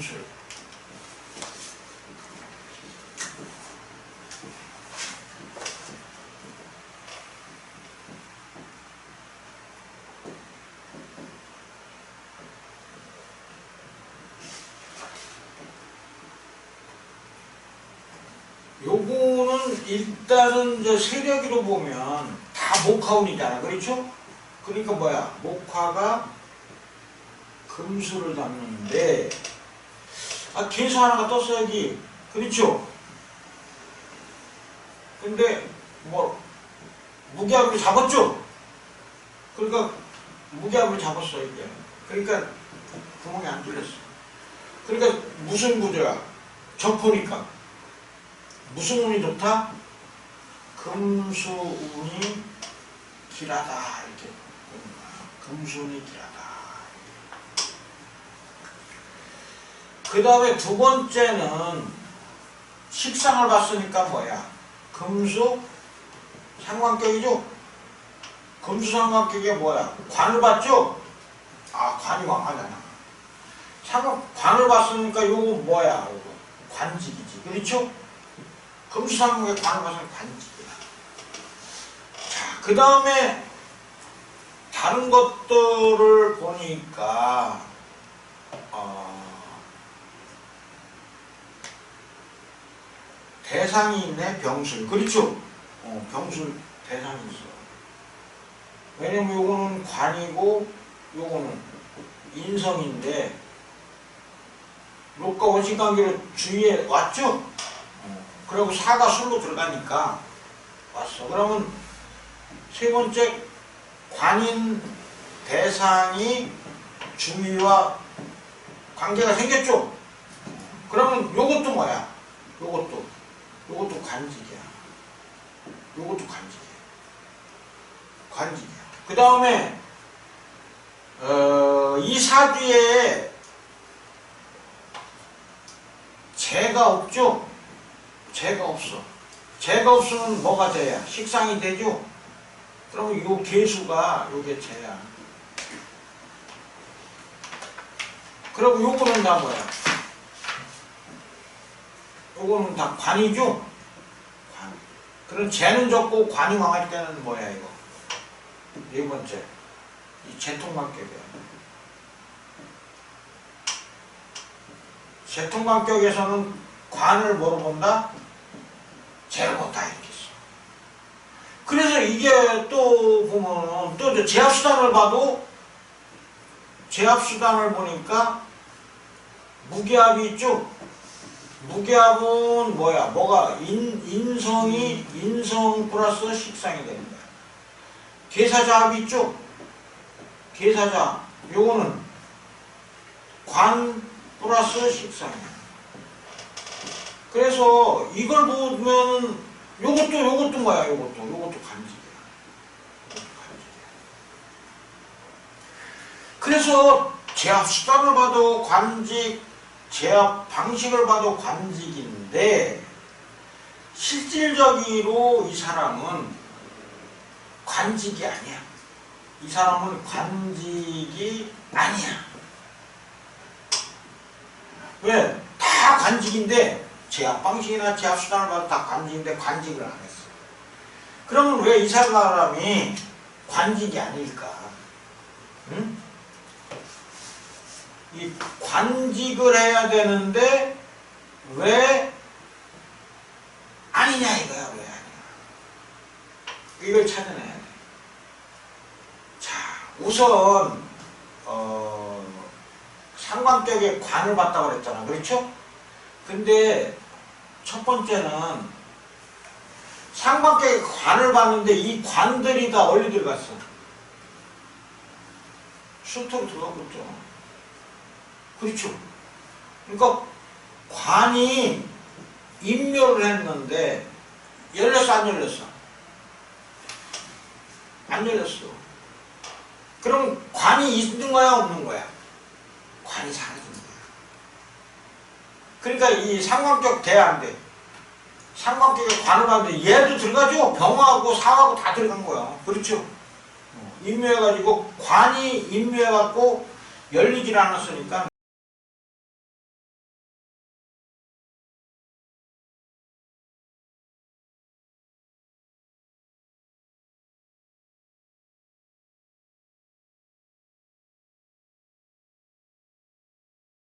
금술. 요거는 일단은 저 세력으로 보면 다 목화운이잖아. 그렇죠? 그러니까 뭐야? 목화가 금수를 담는데 아 개수 하나가 떴어야지. 그렇죠? 근데 뭐 무기압을 잡았죠? 그러니까 무기압을 잡았어 이게. 그러니까 구멍이 안 뚫렸어. 그러니까 무슨 구조야? 적포니까. 무슨 운이 좋다? 금수운이 길하다 이렇게. 금수운이 길하다. 그 다음에 두 번째는 식상을 봤으니까 뭐야? 금수 상관격이죠? 금수 상관격이 뭐야? 관을 봤죠? 아 관이 왕하잖아. 상관 관을 봤으니까 요거 뭐야? 요거 관직이지. 그렇죠? 금수상국의 관과는 관직이야. 자, 그 다음에 다른 것들을 보니까 어, 대상이 있네 병술 그렇죠? 어, 병술 대상이 있어. 왜냐면 요거는 관이고 요거는 인성인데 록과 원심 관계로 주위에 왔죠? 그리고 사가 술로 들어가니까 왔어. 그러면 세 번째 관인 대상이 주위와 관계가 생겼죠. 그러면 요것도 뭐야? 요것도 요것도 관직이야. 요것도 관직이야. 관직이야. 그 다음에 어, 이 사주에 재가 없죠. 재가 없어. 재가 없으면 뭐가 재야? 식상이 되죠? 그러면 요 개수가 요게 재야. 그리고 요거는 다 뭐야? 요거는 다 관이죠? 관. 그럼 재는 적고 관이 망할 때는 뭐야 이거? 네 번째. 이 재통관격이야. 재통관격에서는 관을 뭐로 본다? 재로 본다 이렇게 써. 그래서 이게 또 보면은 또 제압수단을 봐도 제압수단을 보니까 무기압이 있죠? 무기압은 뭐야? 뭐가 인, 인성이 인성 플러스 식상이 되는 거야. 계사자압이 있죠? 계사자 요거는 관 플러스 식상이야. 그래서 이걸 보면 요것도 요것도 뭐야 요것도 요것도 간직이야. 그래서 제압 수단을 봐도 관직, 제압 방식을 봐도 관직인데 실질적으로 이 사람은 관직이 아니야. 이 사람은 관직이 아니야. 왜? 다 관직인데 제압 방식이나 제압 수단을 봐도 다 관직인데 관직을 안 했어. 그러면 왜 이 사람이 관직이 아닐까? 응? 이 관직을 해야 되는데 왜 아니냐 이거야 왜 아니야? 이걸 찾아내야 돼. 자 우선 어, 상관격에 관을 봤다고 그랬잖아, 그렇죠? 근데 첫 번째는 상관격에 관을 봤는데 이 관들이 다 어디 들어갔어? 들어가고 있죠. 그렇죠. 그러니까 관이 임묘를 했는데 열렸어 안 열렸어? 안 열렸어. 그럼 관이 있는 거야 없는 거야? 관이 사라지는 거야. 그러니까 이안 돼? 상관격에 관을 봤는데 얘도 들어가죠? 병하고 사하고 다 들어간 거야. 그렇죠? 어, 임묘해가지고 관이 임묘해갖고 열리질 않았으니까